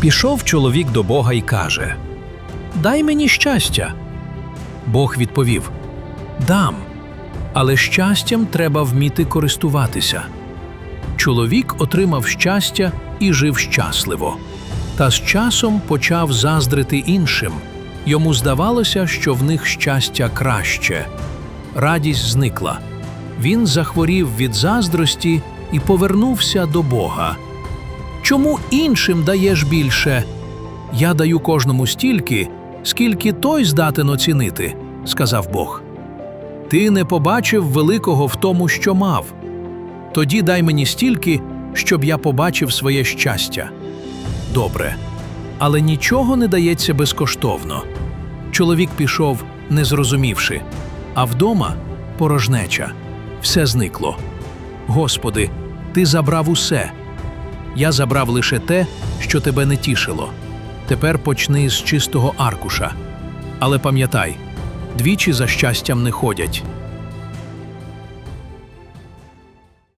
Пішов чоловік до Бога і каже: Дай мені щастя. Бог відповів: Дам, але щастям треба вміти користуватися. Чоловік отримав щастя і жив щасливо. Та з часом почав заздрити іншим. Йому здавалося, що в них щастя краще. Радість зникла. Він захворів від заздрості і повернувся до Бога. Чому іншим даєш більше? Я даю кожному стільки, скільки той здатен оцінити, сказав Бог. Ти не побачив великого в тому, що мав. Тоді дай мені стільки, щоб я побачив своє щастя. Добре, але нічого не дається безкоштовно. Чоловік пішов, не зрозумівши, а вдома порожнеча, все зникло. Господи, ти забрав усе. Я забрав лише те, що тебе не тішило. Тепер почни з чистого аркуша. Але пам'ятай, двічі за щастям не ходять.